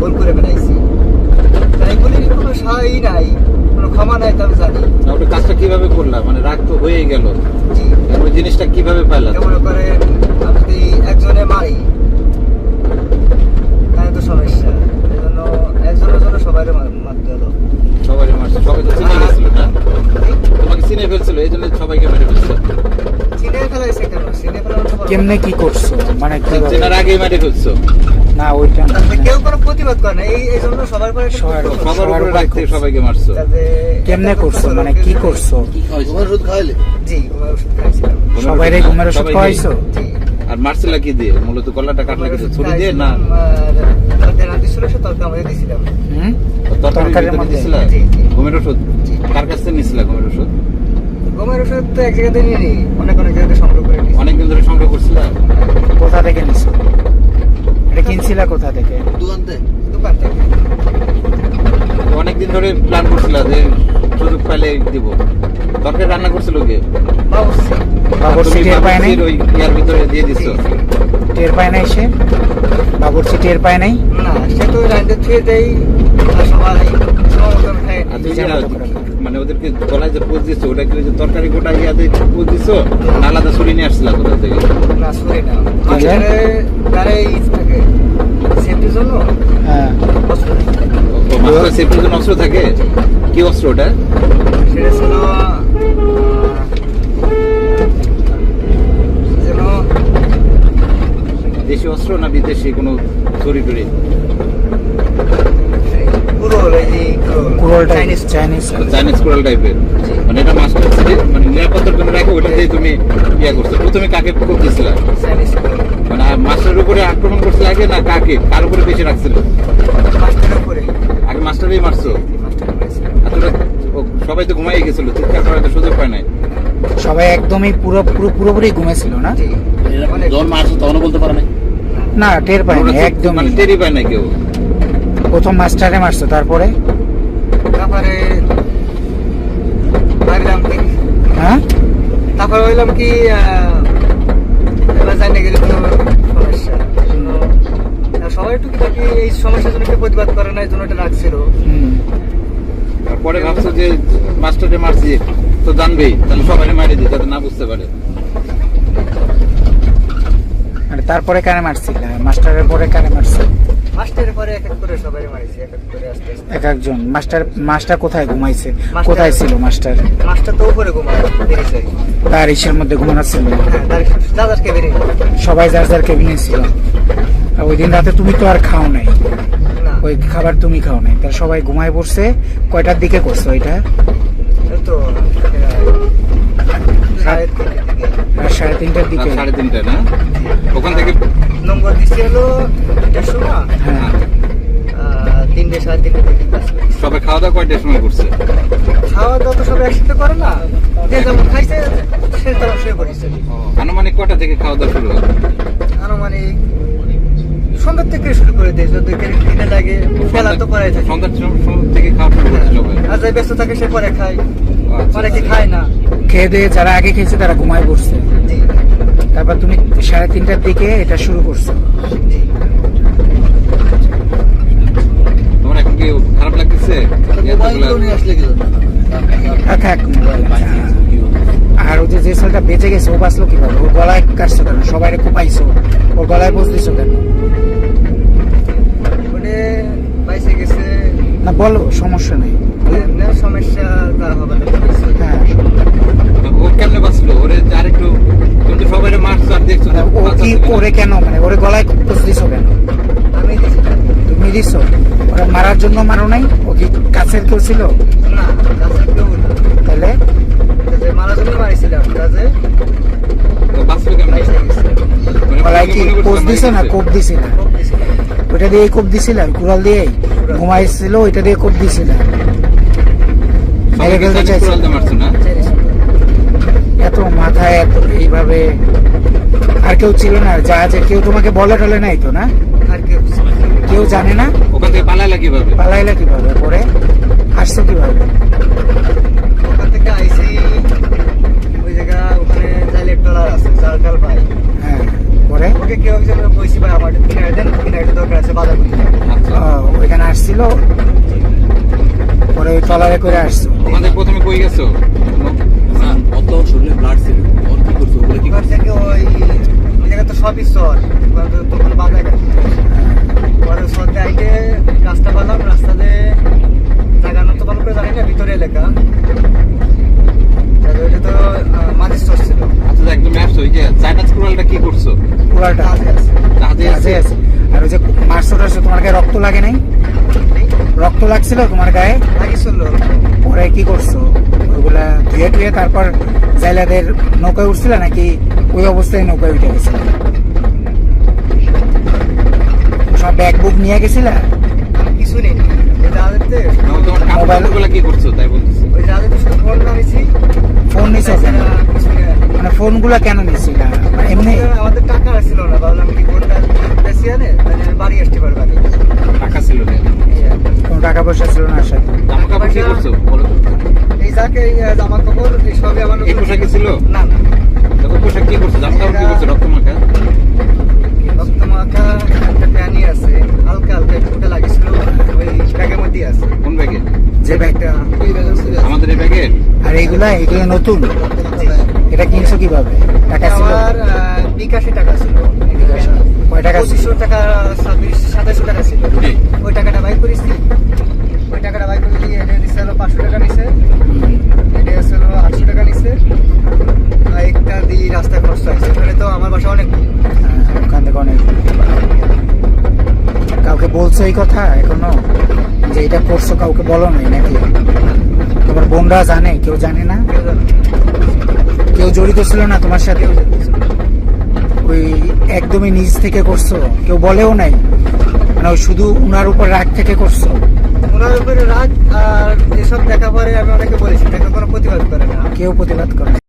ভুল করে ফেলাইছি। তাই বলে কোনো সাই নাই কোনো ক্ষমা নাই তা আমি জানি। না, ওটা কাজটা কীভাবে করলাম মানে রাগ তো হয়েই গেল। জি। ওই জিনিসটা কীভাবে পাইলাম মনে করেন আমি যদি একজনে মারি তাহলে তো সমস্যা। এই একজনের জন্য সবাই মারতে হলো। সবাই মারছে। সবাই তো চিনে গেছিল না? তোমাকে চিনে ফেলছিল এই জন্য সবাইকে মেরে ফেলছে চিনে ফেলাইছে কেন? চিনে কেমনে কি করছ? মানে? চেনার আগেই মেরে ফেলছো। না ওইটা না তাতে কেউ কোনো প্রতিবাদ করে না এই এই জন্য সবার পরে সবার- উপরে রাখতে সবাইকে মারছো। কেমনে করছ মানে কি জন্য- করছ ওষুধ খাওয়াইলে? জি ওষুধ খাইছিলাম। সবাইরে ঘুমের ওষুধ জি। আর মারছিলা কি দিয়ে? মূলত কাটলা কিছু ছুরি দিয়ে? না? তরকারির মধ্যে? দিছিলা। ঘুমের ওষুধ? কার কাছ থেকে নিছিলা ঘুমের ওষুধ? ঘুমের ওষুধ তো এক জায়গাতে নিয়ে নিই অনেক অনেক জায়গাতে সংগ্রহ করে নিই অনেকদিন ধরে সংগ্রহ করছিলা? কোথা থেকে নিছো? এটা কোথা থেকে? দোকান থেকে দোকান থেকে অনেকদিন ধরে প্ল্যান করছিল যে সুযোগ পাইলে দিব। তরকারি রান্না করছিল কে? বাবুর্চি টের পায় নাই? ওই ইয়ার ভিতরে দিয়ে দিছ। টের পায় নাই সে? বাবুর্চি টের পায় নাই? না সে তো রান্না থুয়ে দেয় সবাই মানে ওদেরকে গলায় যে পোজ দিছো ওটা কি তরকারি গোটা ইয়াতে পোজ দিছো? না আলাদা ছুরি নিয়ে আসছিলা কোথা থেকে? না ইট থাকে। সেফটির জন্য? হ্যাঁ। অস্ত্র থাকে। সেফটির জন্য অস্ত্র থাকে? কি অস্ত্র ওটা? সেটা ছিল দেশি অস্ত্র না বিদেশি কোনো ছুরি টুরি এই কুরল এই যে coral Chinese Chinese Chinese coral টাইপের মানে এটা মাস্টার মানে নিরাপত্তার জন্য রাখো ওটা দিয়ে তুমি ইয়া করছ। প্রথমে কাকে করতেছিলা? মানে মাস্টারের উপরে আক্রমণ করছিল আগে না কাকে? কার উপরে বেশি রাখছিল? মাস্টারের উপরে। আগে মাস্টারেই মারছো? মাস্টার করেছে আর তোরা ও সবাই তো ঘুমাই গেছিল চিৎকার করার তো সুযোগ পায় নাই। সবাই একদমই পুরো পুরো পুরোপুরি ঘুমেছিল না? জি। মারছো তখনও বলতে পারে না না টের পায় ওরা নাই মানে টেরই পায় না কেউ। প্রথম মাস্টারে মারছো তারপরে? তারপরে ভাবলাম কি? হ্যাঁ? তারপরে হইলাম কি আহ, এবার জানি গেলে তো সমস্যা সবাই একটু কি এই সমস্যার জন্য প্রতিবাদ করে না এই জন্য এটা রাখছিল হুম। তারপরে ভাবছ যে মাস্টারে মারছি তো জানবেই তাহলে সবাই মারি দিই যাতে না বুঝতে পারে। আর তারপরে কারে মারছিল মাস্টারের পরে কারে মারছিল মাস্টারের পরে এক এক করে সবাই মারিছে এক এক করে আস্তে আস্তে। এক একজন। মাস্টার মাস্টার কোথায় ঘুমাইছে? কোথায় ছিল মাস্টার মাস্টার তো উপরে ঘুমায় বেরিয়েছে তার ইসের মধ্যে ঘুমানো ছিল? হ্যাঁ সবাই যার যার কেবিনে ছিল। আর ওই দিন রাতে তুমি তো আর খাও নাই। ওই খাবার তুমি খাও নাই। তার সবাই ঘুমায় পড়ছে। কয়টার দিকে করছ এটা তো সাড়ে আর সাড়ে তিনটার দিকে। সাড়ে তিনটা না? ওখান থেকে নম্বর দিচ্ছে হলো তিনটের সময় হ্যাঁ। তিনটে সাড়ে তিনটে দিকে ক্লাস করি। সবাই খাওয়া দাওয়া কয়টার সময় করছে খাওয়া দাওয়া তো সবাই একসাথে করে না। যে যেমন খাইছে সে তেমন শুয়ে পড়েছে আনুমানিক কটা থেকে খাওয়া দাওয়া শুরু হয়? আনুমানিক সন্ধ্যার থেকে শুরু করে দিয়েছে যদি কিনে লাগে বেলা তো করাই থাকে। সন্ধ্যার সময় থেকে খাওয়া শুরু সবাই? আর যাই ব্যস্ত থাকে সে পরে খায়। আচ্ছা, পরে কি খায় না। খেয়ে দিয়ে যারা আগে খেয়েছে তারা ঘুমায় পড়ছে। জি। তারপর তুমি সাড়ে তিনটার দিকে এটা শুরু করছ। খারাপ লাগতেছে? মোবাইলগুলো নিয়ে আসলে কি জন্য? আর থাক মোবাইল আর ওই যে যে ছেলেটা বেঁচে গেছে ও বাঁচলো কীভাবে? ওর গলায় কাটছো কেন? সবাই কোপাইছো। ওর গলায় বস কেন? গেছে। না বলো সমস্যা নেই। সমস্যা হবে না হ্যাঁ ও কেমনে বাঁচলো? ওরে আরেকটু তুমি তো সবাই মারছো আর দেখছ ও কি বাঁচাচ্ছে কেন? মানে ওরে গলায় বস দিছো কেন? আমি তুমি দিছো? ওরা মারার জন্য মারো নাই? ও কি কাছের কেউ ছিল? না কাছে কেউ তাহলে? কাজে জন্য মারিছিলাম কাজে ও বাঁচলো কেমনে বাইসে গেছে মানে গলায় কি কোপ দিছে না কোপ দিছে না? ওইটা দিয়ে কোপ দিছিলেন কুড়াল দিয়ে ঘুমাইছিল ওইটা দিয়ে কোপ দিছিলেন মেরে ফেলতে চাইনিজ এত মাথায় এত এইভাবে। আর কেউ ছিল না যা যে কেউ তোমাকে বলে টলে নাই তো না? আর কেউ কেউ জানে না? ওখান থেকে পালাইলা কীভাবে? পালাইলা কীভাবে? পরে আসছো কীভাবে? ওখান থেকে আইসি ওই জায়গা ওখানে জালের টলার আছে জালটাল ভাই হ্যাঁ পরে? ওকে কেউ একজন কইছি ভাই আমার কিনারে দেন কিনারে দরকার আছে বাধা করতে আচ্ছা। ওইখানে আসছিল? পরে ওই টলারে করে আসছো? আমাদের প্রথমে কই গেছো? অত শরীরে ব্লাড ছিল। ওর কি করছ? ওগুলো কি ওই জায়গা তো সবই তখন পরে আইটে রাস্তা পেলাম রাস্তাতে জায়গা তো ভালো করে জানি না ভিতরে এলাকা। তো মাঝে স্টোর ছিল। আচ্ছা একদম ওই যে কি করছ? কাজে আছে। জাহাজে আছে? আর ওই যে মারছো টারছো তোমার গায়ে রক্ত লাগে নাই? রক্ত লাগছিল তোমার গায়ে? লাগিয়েছিল পরে কি করছ? ওগুলা ধুয়ে টুয়ে তারপর জাইলাদের নৌকায় উঠছিল নাকি ওই অবস্থায় নৌকায় উঠে গেছিল? সব ব্যাগ বুক নিয়ে গেছিলা? কিছু নেই। কি করছ? তাই বলতেছি। ফোন নিছো মানে ফোনগুলা কেন মানে এমনি আমাদের টাকা ছিল না। ভাবলাম কি ফোনটা বেশি আনে? তাহলে বাড়ি আসতে পারব আগে। টাকা ছিল না। কোনো টাকা পয়সা ছিল না করছ? বলো এই আহ, জামা কাপড় সবই আমার এই পোশাকে ছিল? না না। দেখো পোশাক কি করছ? জামা কাপড় কি করছ? রক্ত মাখা? রক্ত মাখা একটা প্যানি আছে হালকা হালকা ওই ব্যাগের আছে। কোন ব্যাগে? যে ব্যাগটা আমাদের এই ব্যাগে? আর এইগুলা এগুলো নতুন? এটা কিনছো কীভাবে? টাকা ছিল? আমার বিকাশে টাকা ছিল। কয় টাকা পঁচিশশো টাকা ছাব্বিশ সাতাশশো টাকা ছিল। ওই টাকাটা বাই করেছি ওই টাকাটা বাই করে দিয়ে এটা নিচ্ছে হলো পাঁচশো টাকা নিছে এটা হচ্ছে হলো আটশো টাকা নিছে আর একটা দিয়ে রাস্তায় খরচ হয়েছে ওখানে তো আমার বাসা অনেক দূর। হ্যাঁ, ওখান থেকে অনেক কাউকে বলছো এই কথা এখনও যে করছ কাউকে বলো নাই নাকি? তোমার বোনরা জানে কেউ জানে না? কেউ জানে না। কেউ জড়িত ছিল না তোমার সাথে? ওই একদমই নিজ থেকে করছ কেউ বলেও নাই? মানে ওই শুধু উনার উপর রাগ থেকে করছ? ওনার উপরে রাগ আর এসব দেখা পরে আমি অনেকে বলেছি দেখা কোনো প্রতিবাদ করে না। কেউ প্রতিবাদ করে না।